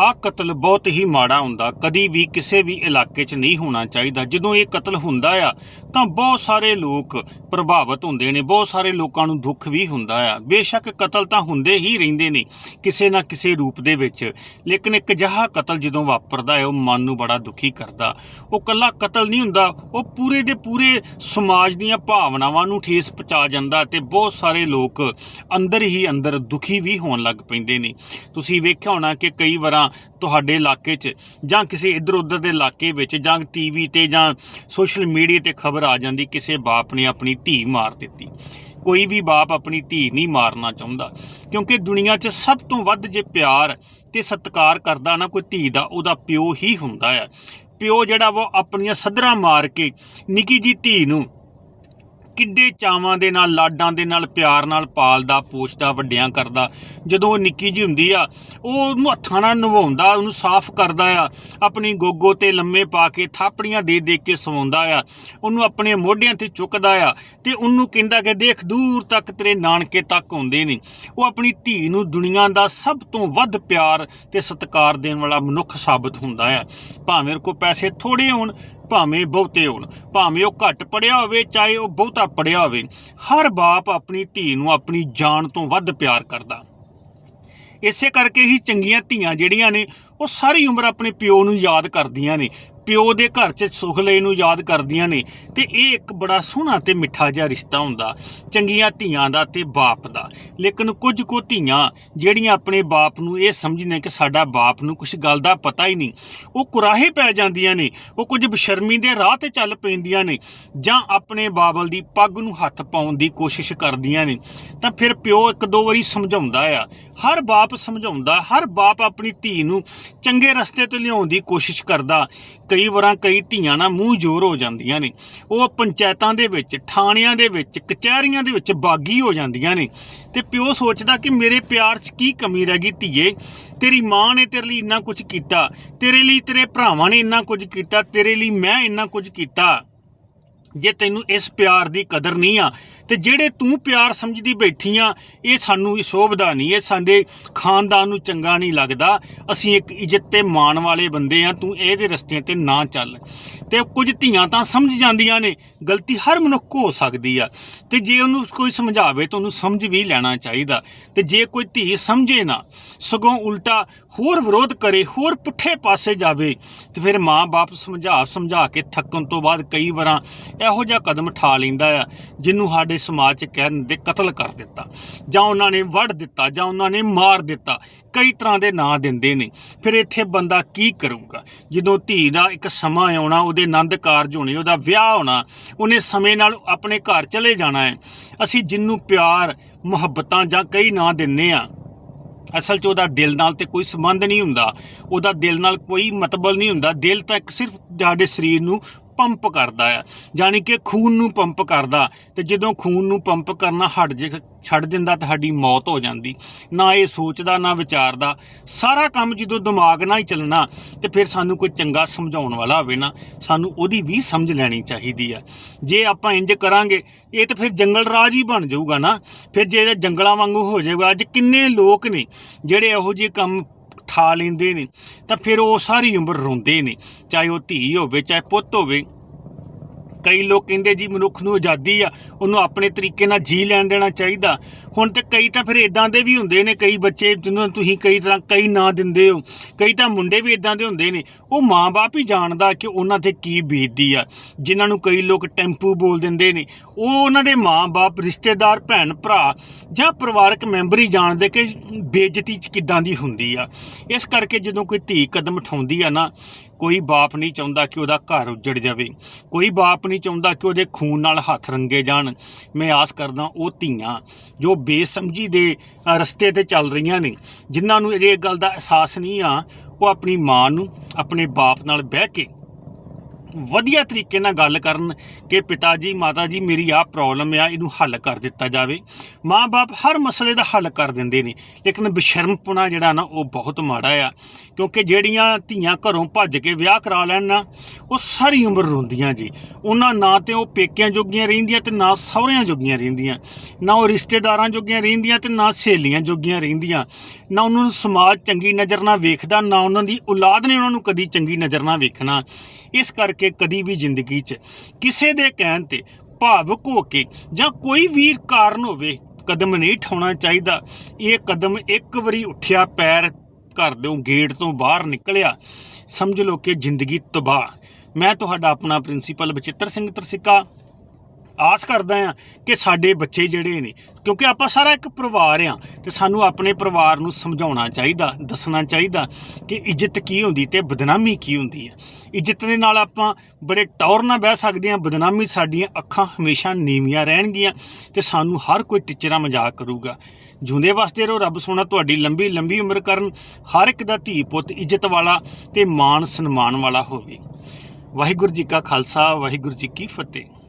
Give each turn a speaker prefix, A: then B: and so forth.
A: ਆਹ ਕਤਲ ਬਹੁਤ ਹੀ ਮਾੜਾ ਹੁੰਦਾ। ਕਦੀ ਵੀ ਕਿਸੇ ਵੀ ਇਲਾਕੇ 'ਚ ਨਹੀਂ ਹੋਣਾ ਚਾਹੀਦਾ। ਜਦੋਂ ਇਹ ਕਤਲ ਹੁੰਦਾ ਆ, ਤਾਂ ਬਹੁਤ ਸਾਰੇ ਲੋਕ ਪ੍ਰਭਾਵਿਤ ਹੁੰਦੇ ਨੇ। ਬਹੁਤ ਸਾਰੇ ਲੋਕਾਂ ਨੂੰ ਦੁੱਖ ਵੀ ਹੁੰਦਾ ਆ। ਬੇਸ਼ੱਕ ਕਤਲ ਤਾਂ ਹੁੰਦੇ ਹੀ ਰਹਿੰਦੇ ਨੇ ਕਿਸੇ ਨਾ ਕਿਸੇ ਰੂਪ ਦੇ ਵਿੱਚ। ਲੇਕਿਨ ਇੱਕ ਅਜਿਹਾ ਕਤਲ ਜਦੋਂ ਵਾਪਰਦਾ ਹੈ, ਉਹ ਮਨ ਨੂੰ ਬੜਾ ਦੁਖੀ ਕਰਦਾ। ਉਹ ਕੱਲਾ ਕਤਲ ਨਹੀਂ ਹੁੰਦਾ, ਉਹ ਪੂਰੇ ਦੇ ਪੂਰੇ ਸਮਾਜ ਦੀਆਂ ਭਾਵਨਾਵਾਂ ਨੂੰ ਠੇਸ ਪਹੁੰਚਾ ਜਾਂਦਾ ਤੇ ਬਹੁਤ ਸਾਰੇ ਲੋਕ ਅੰਦਰ ਹੀ ਅੰਦਰ ਦੁਖੀ ਵੀ ਹੋਣ ਲੱਗ ਪੈਂਦੇ ਨੇ। ਤੁਸੀਂ ਵੇਖਿਆ ਹੋਣਾ ਕਿ ਕਈ ਵਾਰਾਂ ਤੁਹਾਡੇ ਇਲਾਕੇ 'ਚ ਜਾਂ ਕਿਸੇ ਇੱਧਰ ਉੱਧਰ ਦੇ ਇਲਾਕੇ ਵਿੱਚ ਜਾਂ ਟੀਵੀ ਤੇ ਜਾਂ ਸੋਸ਼ਲ ਮੀਡੀਆ ਤੇ ਖਬਰ ਆ ਜਾਂਦੀ, ਕਿਸੇ ਬਾਪ ਨੇ ਆਪਣੀ ਧੀ ਮਾਰ ਦਿੱਤੀ। ਕੋਈ ਵੀ ਬਾਪ ਆਪਣੀ ਧੀ ਨਹੀਂ ਮਾਰਨਾ ਚਾਹੁੰਦਾ, ਕਿਉਂਕਿ ਦੁਨੀਆ 'ਚ ਸਭ ਤੋਂ ਵੱਧ ਜੇ ਪਿਆਰ ਤੇ ਸਤਿਕਾਰ ਕਰਦਾ ਨਾ ਕੋਈ ਧੀ ਦਾ, ਉਹਦਾ ਪਿਓ ਹੀ ਹੁੰਦਾ ਆ। ਪਿਓ ਜਿਹੜਾ ਉਹ ਆਪਣੀਆਂ ਸਦਰਾਂ ਮਾਰ ਕੇ ਨਿੱਕੀ ਜੀ ਧੀ ਨੂੰ ਕਿੱਡੇ ਚਾਵਾਂ ਦੇ ਨਾਲ, ਲਾਡਾਂ ਦੇ ਨਾਲ, ਪਿਆਰ ਨਾਲ ਪਾਲਦਾ ਪੋਸ਼ਦਾ ਵੱਡਿਆਂ ਕਰਦਾ। ਜਦੋਂ ਉਹ ਨਿੱਕੀ ਜੀ ਹੁੰਦੀ ਆ, ਉਹ ਉਹਨੂੰ ਹੱਥਾਂ ਨਾਲ ਨਵਾਉਂਦਾ, ਉਹਨੂੰ ਸਾਫ਼ ਕਰਦਾ ਆ। ਆਪਣੀ ਗੋਗੋ ਤੇ ਲੰਮੇ ਪਾ ਕੇ ਥਾਪੜੀਆਂ ਦੇ ਦੇ ਕੇ ਸਵਾਉਂਦਾ ਆ। ਉਹਨੂੰ ਆਪਣੇ ਮੋਢਿਆਂ ਤੇ ਚੁੱਕਦਾ ਆ ਤੇ ਉਹਨੂੰ ਕਹਿੰਦਾ ਕਿ ਦੇਖ, ਦੂਰ ਤੱਕ ਤੇਰੇ ਨਾਨਕੇ ਤੱਕ ਆਉਂਦੇ ਨੇ। ਉਹ ਆਪਣੀ ਧੀ ਨੂੰ ਦੁਨੀਆ ਦਾ ਸਭ ਤੋਂ ਵੱਧ ਪਿਆਰ ਤੇ ਸਤਿਕਾਰ ਦੇਣ ਵਾਲਾ ਮਨੁੱਖ ਸਾਬਤ ਹੁੰਦਾ ਆ। ਭਾਵੇਂ ਕੋ ਪੈਸੇ ਥੋੜੇ ਹੋਣ ਭਾਵੇਂ ਬਹੁਤੇ ਹੋਣ, ਭਾਵੇਂ ਉਹ ਘੱਟ ਪੜਿਆ ਹੋਵੇ, ਚਾਹੇ ਉਹ ਬਹੁਤਾ ਪੜਿਆ ਹੋਵੇ, ਹਰ ਬਾਪ ਆਪਣੀ ਧੀ ਨੂੰ ਆਪਣੀ ਜਾਨ ਤੋਂ ਵੱਧ ਪਿਆਰ ਕਰਦਾ। ਇਸੇ ਕਰਕੇ ਹੀ ਚੰਗੀਆਂ ਧੀਆਂ ਜਿਹੜੀਆਂ ਨੇ, ਉਹ ਸਾਰੀ ਉਮਰ ਆਪਣੇ ਪਿਓ ਨੂੰ ਯਾਦ ਕਰਦੀਆਂ ਨੇ। ਪਿਓ ਦੇ ਘਰ 'ਚ ਸੁਖ ਲਈ ਨੂੰ ਯਾਦ ਕਰਦੀਆਂ ਨੇ ਤੇ ਇਹ ਇੱਕ ਬੜਾ ਸੋਹਣਾ ਤੇ ਮਿੱਠਾ ਜਿਹਾ ਰਿਸ਼ਤਾ ਹੁੰਦਾ, ਚੰਗੀਆਂ ਧੀਆਂ ਦਾ ਤੇ ਬਾਪ ਦਾ। ਲੇਕਿਨ ਕੁਝ ਕੁ ਧੀਆਂ ਜਿਹੜੀਆਂ ਆਪਣੇ ਬਾਪ ਨੂੰ ਇਹ ਸਮਝਦੇ ਕਿ ਸਾਡਾ ਬਾਪ ਨੂੰ ਕੁਝ ਗੱਲ ਦਾ ਪਤਾ ਹੀ ਨਹੀਂ, ਉਹ ਕੁਰਾਹੇ ਪੈ ਜਾਂਦੀਆਂ ਨੇ, ਉਹ ਕੁਝ ਬਸ਼ਰਮੀ ਦੇ ਰਾਹ ਤੇ ਚੱਲ ਪੈਂਦੀਆਂ ਨੇ ਜਾਂ ਆਪਣੇ ਬਾਬਲ ਦੀ ਪੱਗ ਨੂੰ ਹੱਥ ਪਾਉਣ ਦੀ ਕੋਸ਼ਿਸ਼ ਕਰਦੀਆਂ ਨੇ। ਤਾਂ ਫਿਰ ਪਿਓ ਇੱਕ ਦੋ ਵਾਰੀ ਸਮਝਾਉਂਦਾ ਆ ਹਰ ਬਾਪ ਸਮਝਾਉਂਦਾ, ਹਰ ਬਾਪ ਆਪਣੀ ਧੀ ਨੂੰ ਚੰਗੇ ਰਸਤੇ ਤੇ ਲਿਆਉਣ ਦੀ ਕੋਸ਼ਿਸ਼ ਕਰਦਾ। ਕਈ ਵਾਰਾਂ ਕਈ ਧੀਆਂ ਨਾ ਮੂੰਹ ਜ਼ੋਰ ਹੋ ਜਾਂਦੀਆਂ ਨੇ। ਉਹ ਪੰਚਾਇਤਾਂ ਦੇ ਵਿੱਚ, ਥਾਣਿਆਂ ਦੇ ਵਿੱਚ, ਕਚਹਿਰੀਆਂ ਦੇ ਵਿੱਚ ਬਾਗੀ ਹੋ ਜਾਂਦੀਆਂ ਨੇ। ਤੇ ਪਿਓ ਸੋਚਦਾ ਕਿ ਮੇਰੇ ਪਿਆਰ 'ਚ ਕੀ ਕਮੀ ਰਹਿ ਗਈ ਧੀਏ? ਤੇਰੀ ਮਾਂ ਨੇ ਤੇਰੇ ਲਈ ਇੰਨਾ ਕੁਝ ਕੀਤਾ, ਤੇਰੇ ਲਈ ਤੇਰੇ ਭਰਾਵਾਂ ਨੇ ਇੰਨਾ ਕੁਝ ਕੀਤਾ, ਤੇਰੇ ਲਈ ਮੈਂ ਇੰਨਾ ਕੁਝ ਕੀਤਾ। ਜੇ ਤੈਨੂੰ ਇਸ ਪਿਆਰ ਦੀ ਕਦਰ ਨਹੀਂ ਆ, ਤੇ ਜਿਹੜੇ ਤੂੰ ਪਿਆਰ ਸਮਝਦੀ ਬੈਠੀ ਆ, ਇਹ ਸਾਨੂੰ ਇਹ ਸ਼ੋਭਦਾ ਨਹੀਂ, ਇਹ ਸਾਡੇ ਖਾਨਦਾਨ ਨੂੰ ਚੰਗਾ ਨਹੀਂ ਲੱਗਦਾ। ਅਸੀਂ ਇੱਕ ਇੱਜ਼ਤ ਤੇ ਮਾਣ ਵਾਲੇ ਬੰਦੇ ਆ, ਤੂੰ ਇਹਦੇ ਰਸਤਿਆਂ ਤੇ ਨਾ ਚੱਲ। ਤੇ ਕੁਝ ਧੀਆਂ ਤਾਂ ਸਮਝ ਜਾਂਦੀਆਂ ਨੇ, ਗਲਤੀ ਹਰ ਮਨੁੱਖ ਕੋ ਹੋ ਸਕਦੀ ਆ। ਤੇ ਜੇ ਉਹਨੂੰ ਕੋਈ ਸਮਝਾਵੇ ਤਾਂ ਉਹਨੂੰ ਸਮਝ ਵੀ ਲੈਣਾ ਚਾਹੀਦਾ। ਤੇ ਜੇ ਕੋਈ ਧੀ ਸਮਝੇ ਨਾ, ਸਗੋਂ ਉਲਟਾ ਹੋਰ ਵਿਰੋਧ ਕਰੇ, ਹੋਰ ਪੁੱਠੇ ਪਾਸੇ ਜਾਵੇ, ਤੇ ਫਿਰ ਮਾਂ-ਬਾਪ ਸਮਝਾ ਸਮਝਾ ਕੇ ਥੱਕਣ ਤੋਂ ਬਾਅਦ ਕਈ ਵਾਰਾਂ ਇਹੋ ਜਿਹਾ ਕਦਮ ਉਠਾ ਲੈਂਦਾ ਆ, ਜਿਹਨੂੰ ਸਾਡੇ ਸਮਾਜ 'ਚ ਕਹਿਣ ਦੇ ਕਤਲ ਕਰ ਦਿੱਤਾ। ਜਾਂ ਉਹਨਾਂ ਨੇ ਵੜ ਦਿੱਤਾ, ਜਾਂ ਉਹਨਾਂ ਨੇ ਮਾਰ ਦਿੱਤਾ। ਕਈ ਤਰ੍ਹਾਂ ਦੇ ਨਾਂ ਦਿੰਦੇ ਨੇ। ਫਿਰ ਇੱਥੇ ਬੰਦਾ ਕੀ ਕਰੂਗਾ? ਜਦੋਂ ਧੀ ਦਾ ਇੱਕ ਸਮਾਂ ਆਉਣਾ, ਉਹਦੇ ਆਨੰਦ ਕਾਰਜ ਹੋਣੇ, ਉਹਦਾ ਵਿਆਹ ਹੋਣਾ, ਉਹਨੇ ਸਮੇਂ ਨਾਲ ਆਪਣੇ ਘਰ ਚਲੇ ਜਾਣਾ ਹੈ। ਅਸੀਂ ਜਿੰਨੂੰ ਪਿਆਰ, ਮੁਹੱਬਤਾਂ ਜਾਂ ਕਈ ਨਾਂ ਦਿੰਨੇ ਆ, ਅਸਲ 'ਚ ਉਹਦਾ ਦਿਲ ਨਾਲ ਤੇ ਕੋਈ ਸੰਬੰਧ ਨਹੀਂ ਹੁੰਦਾ। ਉਹਦਾ ਦਿਲ ਨਾਲ ਕੋਈ ਮਤਲਬ ਨਹੀਂ ਹੁੰਦਾ। ਦਿਲ ਤਾਂ ਇੱਕ ਸਿਰਫ ਸਾਡੇ ਸਰੀਰ ਨੂੰ ਪੰਪ ਕਰਦਾ ਆ, ਯਾਨੀ ਕਿ ਖੂਨ ਨੂੰ ਪੰਪ ਕਰਦਾ, ਤੇ ਜਦੋਂ ਖੂਨ ਨੂੰ ਪੰਪ ਕਰਨਾ ਹਟ ਜੇ, ਛੱਡ ਦਿੰਦਾ ਤੁਹਾਡੀ ਮੌਤ ਹੋ ਜਾਂਦੀ। ਨਾ ਇਹ ਸੋਚਦਾ, ਨਾ ਵਿਚਾਰਦਾ। ਸਾਰਾ ਕੰਮ ਜਦੋਂ ਦਿਮਾਗ ਨਾਲ ਹੀ ਚੱਲਣਾ, ਤੇ ਫਿਰ ਸਾਨੂੰ ਕੋਈ ਚੰਗਾ ਸਮਝਾਉਣ ਵਾਲਾ ਹੋਵੇ ਨਾ, ਸਾਨੂੰ ਉਹਦੀ ਵੀ ਸਮਝ ਲੈਣੀ ਚਾਹੀਦੀ ਆ। ਜੇ ਆਪਾਂ ਇੰਜ ਕਰਾਂਗੇ, ਇਹ ਤਾਂ ਫਿਰ ਜੰਗਲ ਰਾਜ ਹੀ ਬਣ ਜਾਊਗਾ ਨਾ। ਫਿਰ ਜੇ ਜੰਗਲਾਂ ਵਾਂਗੂ ਹੋ ਜਾਊਗਾ, ਅੱਜ ਕਿੰਨੇ ਲੋਕ ਨੇ ਜਿਹੜੇ ਇਹੋ ਜਿਹੇ ਕੰਮ ਠਾ ਲੈਂਦੇ ਨੇ, ਤਾਂ ਫਿਰ ਉਹ ਸਾਰੀ ਉਮਰ ਰੋਂਦੇ ਨੇ, ਚਾਹੇ ਉਹ ਧੀ ਹੋਵੇ, ਚਾਹੇ ਪੁੱਤ ਹੋਵੇ। ਕਈ ਲੋਕ ਕਹਿੰਦੇ ਜੀ, ਮਨੁੱਖ ਨੂੰ ਆਜ਼ਾਦੀ ਆ, ਉਹਨੂੰ ਆਪਣੇ ਤਰੀਕੇ ਨਾਲ ਜੀ ਲੈਣ ਦੇਣਾ ਚਾਹੀਦਾ। ਹੁਣ ਤੇ ਕਈ ਤਾਂ ਫਿਰ ਇਦਾਂ ਦੇ ਵੀ ਹੁੰਦੇ ਨੇ, ਕਈ ਬੱਚੇ ਜਿਹਨੂੰ ਤੁਸੀਂ ਕਈ ਤਰ੍ਹਾਂ ਕਈ ਨਾਂ ਦਿੰਦੇ ਹੋ, ਕਈ ਤਾਂ ਮੁੰਡੇ ਵੀ ਇਦਾਂ ਦੇ ਹੁੰਦੇ ਨੇ, ਉਹ ਮਾਂ-ਬਾਪ ਹੀ ਜਾਣਦਾ ਕਿ ਉਹਨਾਂ ਤੇ ਕੀ ਬੀਤਦੀ ਆ। ਜਿਨ੍ਹਾਂ ਨੂੰ ਕਈ ਲੋਕ ਟੈਂਪੂ ਬੋਲ ਦਿੰਦੇ ਨੇ, ਉਹ ਉਹਨਾਂ ਦੇ ਮਾਂ-ਬਾਪ, ਰਿਸ਼ਤੇਦਾਰ, ਭੈਣ, ਭਰਾ ਜਾਂ ਪਰਿਵਾਰਕ ਮੈਂਬਰ ਹੀ ਜਾਣਦੇ ਕਿ ਬੇਇੱਜ਼ਤੀ ਚ ਕਿੱਦਾਂ ਦੀ ਹੁੰਦੀ ਆ। ਇਸ ਕਰਕੇ ਜਦੋਂ ਕੋਈ ਧੀ ਕਦਮ ਉਠਾਉਂਦੀ ਆ ਨਾ, ਕੋਈ ਬਾਪ ਨਹੀਂ ਚਾਹੁੰਦਾ ਕਿ ਉਹਦਾ ਘਰ ਉੱਜੜ ਜਾਵੇ, ਕੋਈ ਬਾਪ ਨਹੀਂ ਚਾਹੁੰਦਾ ਕਿ ਉਹਦੇ ਖੂਨ ਨਾਲ ਹੱਥ ਰੰਗੇ ਜਾਣ। ਮੈਂ ਆਸ ਕਰਦਾ ਉਹ ਧੀਆਂ ਜੋ ਬੇਸਮਝੀ ਦੇ ਰਸਤੇ ਤੇ ਚੱਲ ਰਹੀਆਂ ਨੇ। ਜਿਨ੍ਹਾਂ ਨੂੰ ਇਹ ਗੱਲ ਦਾ ਅਹਿਸਾਸ ਨਹੀਂ ਆ, ਉਹ ਆਪਣੀ ਮਾਂ ਨੂੰ, ਆਪਣੇ ਬਾਪ ਨਾਲ ਬਹਿ ਕੇ ਵਧੀਆ ਤਰੀਕੇ ਨਾਲ ਗੱਲ ਕਰਨ ਕਿ ਪਿਤਾ ਜੀ ਮਾਤਾ ਜੀ ਮੇਰੀ ਆਹ ਪ੍ਰੋਬਲਮ ਆ, ਇਹਨੂੰ ਹੱਲ ਕਰ ਦਿੱਤਾ ਜਾਵੇ। ਮਾਂ-ਬਾਪ ਹਰ ਮਸਲੇ ਦਾ ਹੱਲ ਕਰ ਦਿੰਦੇ ਨੇ, ਲੇਕਿਨ ਬਸ਼ਰਮਪੁਣਾ ਜਿਹੜਾ ਨਾ, ਉਹ ਬਹੁਤ ਮਾੜਾ ਆ। ਕਿਉਂਕਿ ਜਿਹੜੀਆਂ ਧੀਆਂ ਘਰੋਂ ਭੱਜ ਕੇ ਵਿਆਹ ਕਰਾ ਲੈਣ ਨਾ, ਉਹ ਸਾਰੀ ਉਮਰ ਰੋਂਦੀਆਂ ਜੀ। ਉਹਨਾਂ ਨਾ ਤੇ ਉਹ ਪੇਕਿਆਂ ਜੋਗੀਆਂ ਰਹਿੰਦੀਆਂ ਤੇ ਨਾ ਸਹੁਰਿਆਂ ਜੋਗੀਆਂ ਰਹਿੰਦੀਆਂ। ਨਾ ਉਹ ਰਿਸ਼ਤੇਦਾਰਾਂ ਜੋਗੀਆਂ ਰਹਿੰਦੀਆਂ ਤੇ ਨਾ ਸਹੇਲੀਆਂ ਜੋਗੀਆਂ ਰਹਿੰਦੀਆਂ। ਨਾ ਉਹਨਾਂ ਨੂੰ ਸਮਾਜ ਚੰਗੀ ਨਜ਼ਰ ਨਾਲ ਵੇਖਦਾ, ਨਾ ਉਹਨਾਂ ਦੀ ਔਲਾਦ ਨੇ ਉਹਨਾਂ ਨੂੰ ਕਦੀ ਚੰਗੀ ਨਜ਼ਰ ਨਾਲ ਵੇਖਣਾ। ਇਸ ਕਰਕੇ ਕਦੀ ਵੀ ਜ਼ਿੰਦਗੀ 'ਚ ਕਿਸੇ ਦੇ ਕਹਿਣ ਤੇ ਭਾਵੁਕ ਹੋ ਕੇ ਜਾਂ ਕੋਈ ਵੀ ਕਾਰਨ ਹੋਵੇ, ਕਦਮ ਨਹੀਂ ਠਾਉਣਾ ਚਾਹੀਦਾ। ਇਹ ਕਦਮ ਇੱਕ ਵਾਰੀ ਉੱਠਿਆ, ਪੈਰ ਘਰ ਦੇ ਗੇਟ ਤੋਂ ਬਾਹਰ ਨਿਕਲਿਆ, ਸਮਝ ਲਓ ਕਿ ਜ਼ਿੰਦਗੀ ਤਬਾਹ। ਮੈਂ ਤੁਹਾਡਾ ਆਪਣਾ ਪ੍ਰਿੰਸੀਪਲ ਬਚਿੱਤਰ ਸਿੰਘ ਤਰਸਿੱਕਾ। ਆਸ ਕਰਦਾ ਆ ਕਿ ਸਾਡੇ ਬੱਚੇ ਜਿਹੜੇ ਨੇ, ਕਿਉਂਕਿ ਆਪਾਂ ਸਾਰਾ ਇੱਕ ਪਰਿਵਾਰ ਆ ਤੇ ਸਾਨੂੰ ਆਪਣੇ ਪਰਿਵਾਰ ਨੂੰ ਸਮਝਾਉਣਾ ਚਾਹੀਦਾ, ਦੱਸਣਾ ਚਾਹੀਦਾ ਕਿ ਇੱਜ਼ਤ ਕੀ ਹੁੰਦੀ ਤੇ ਬਦਨਾਮੀ ਕੀ ਹੁੰਦੀ ਹੈ। ਇੱਜ਼ਤ ਦੇ ਨਾਲ ਆਪਾਂ ਬੜੇ ਟੌਰ ਨਾਲ ਬਹਿ ਸਕਦੇ ਹਾਂ, ਬਦਨਾਮੀ ਸਾਡੀਆਂ ਅੱਖਾਂ ਹਮੇਸ਼ਾ ਨੀਵੀਆਂ ਰਹਿਣਗੀਆਂ ਤੇ ਸਾਨੂੰ ਹਰ ਕੋਈ ਟੀਚਰਾਂ ਮਜ਼ਾਕ ਕਰੂਗਾ। ਜਿਉਂਦੇ ਵਾਸਤੇ ਰਹੋ, ਰੱਬ ਸੋਨਾ ਤੁਹਾਡੀ ਲੰਬੀ ਲੰਬੀ ਉਮਰ ਕਰਨ ਹਰ ਇੱਕ ਦਾ ਧੀ ਪੁੱਤ ਇੱਜ਼ਤ ਵਾਲਾ ਤੇ ਮਾਣ ਸਨਮਾਨ ਵਾਲਾ ਹੋਵੇ। ਵਾਹਿਗੁਰੂ ਜੀ ਕਾ ਖਾਲਸਾ, ਵਾਹਿਗੁਰੂ ਜੀ ਕੀ ਫਤਿਹ।